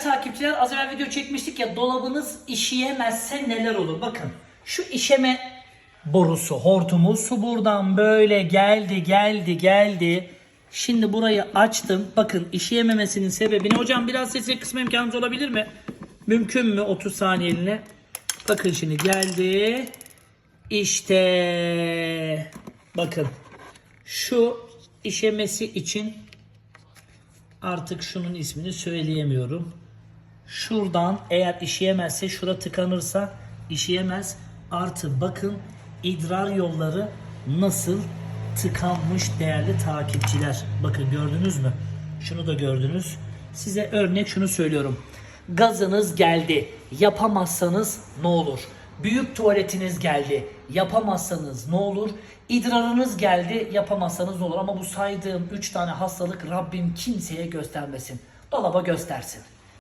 takipçiler az evvel video çekmiştik ya dolabınız işeyemezse neler olur? Bakın şu işeme borusu, hortumu su buradan böyle geldi geldi geldi. Şimdi burayı açtım. Bakın işeyememesinin sebebini hocam biraz sesini kısma imkanımız olabilir mi? Mümkün mü 30 saniyeliğine? Bakın şimdi geldi. İşte bakın şu işemesi için artık şunun ismini söyleyemiyorum. Şuradan eğer işeyemezse şura tıkanırsa işeyemez. Artı bakın idrar yolları nasıl tıkanmış değerli takipçiler. Bakın gördünüz mü? Şunu da gördünüz. Size örnek şunu söylüyorum. Gazınız geldi. Yapamazsanız ne olur? Büyük tuvaletiniz geldi. Yapamazsanız ne olur? İdrarınız geldi. Yapamazsanız ne olur? Ama bu saydığım 3 tane hastalık Rabbim kimseye göstermesin. Dolaba göstersin.